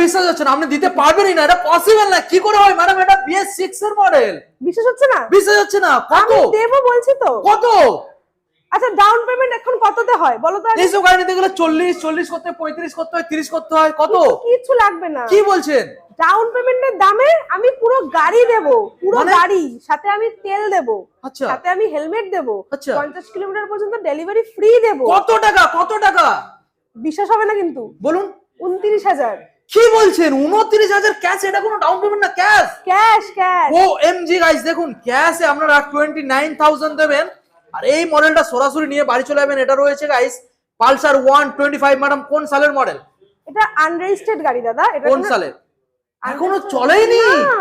বিশ্বাস হচ্ছে না আপনি দিতে পারবেনই না এটা পসিবল না। কি করে হয় ম্যাডাম এটা বিএস সিক্স এর মডেল বিশ্বাস হচ্ছে না? বিশ্বাস হচ্ছে না কত? দেবো বলছি তো। কত? আচ্ছা ডাউন পেমেন্ট এখন কততে হয়? বলো তো এইসব গাড়ি নিতে গেলে চল্লিশ চল্লিশ করতে হয় পঁয়ত্রিশ করতে হয় তিরিশ করতে হয় কত? কিছু লাগবে না। কি বলছেন? ডাউন পেমেন্টের দামে আমি পুরো গাড়ি দেব পুরো মানে? গাড়ি সাথে আমি তেল দেব আচ্ছা। সাথে আমি হেলমেট দেব আচ্ছা। পঞ্চাশ কিলোমিটার পর্যন্ত ডেলিভারি ফ্রি দেব। কত টাকা? কত টাকা? বিশ্বাস হবে না কিন্তু। বলুন। উনত্রিশ হাজার। কি বলছেন? উনত্রিশ হাজার ক্যাশ এটা কোনো ডাউন পেমেন্ট না ক্যাশ ক্যাশ ক্যাশ ও এমজি গাইস দেখুন ক্যাশে আপনারা টোয়েন্টি নাইন থাউজেন্ড দেবেন আর এই মডেলটা সরাসরি নিয়ে বাড়ি চলে যাবেন এটা রয়েছে guys Pulsar one twenty five madam কোন সালের মডেল এটা আনরেজিস্টার্ড গাড়ি দাদা এটা কোন সালের এখনও চলেনি না,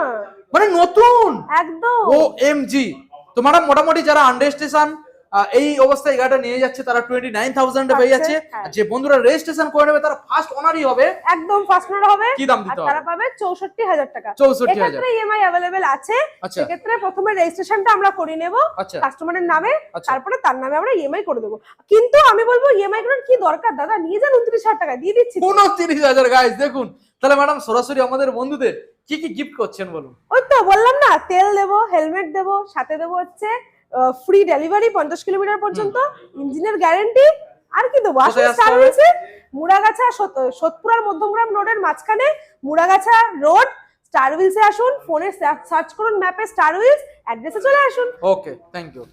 মানে নতুন? একদম। ও এমজি তো ম্যাডাম মোটামুটি যারা আন্ডারস্টেশন এই অবস্থায় গাড়িটা নিয়ে যাচ্ছে তারা টোয়েন্টি নাইন থাউজেন্ডে পেয়ে যাচ্ছে। যে বন্ধুরা রেজিস্ট্রেশন করে নেবে তারা ফার্স্ট অনারই হবে। একদম ফার্স্ট ওনার হবে। কি দাম দিতে তারা পাবে চৌষট্টি হাজার টাকা। 64,000 এক্ষেত্রে ইএমআই অ্যাভেলেবেল আছে। আচ্ছা। সেক্ষেত্রে প্রথমে রেজিস্ট্রেশনটা আমরা করে নেব আচ্ছা। কাস্টমারের নামে আচ্ছা। তারপরে তার নামে আমরা ইএমআই করে দেবো। কিন্তু আমি বলব ইএমআই করার কি দরকার? দাদা নিয়ে যান উনত্রিশ হাজার টাকা দিয়ে দিচ্ছি। উনত্রিশ হাজার গাইস দেখুন। তাহলে ম্যাডাম সরাসরি আমাদের বন্ধুদের কি কি গিফট করছেন বলুন? ওই তো বললাম না তেল দেবো হেলমেট দেবো সাথে দেবো হচ্ছে ফ্রি ডেলিভারি পঞ্চাশ কিলোমিটার পর্যন্ত ইঞ্জিনের গ্যারেন্টি আর কি দেবো? আসলে কোথায় হয়েছে মুড়াগাছা সতপুরার মধ্যমগ্রাম রোডের মাঝখানে মুড়াগাছা রোড স্টার উইলসে আসুন ফোনে সার্চ করুন ম্যাপে স্টার হুইলস অ্যাড্রেসে চলে আসুন। Okay thank you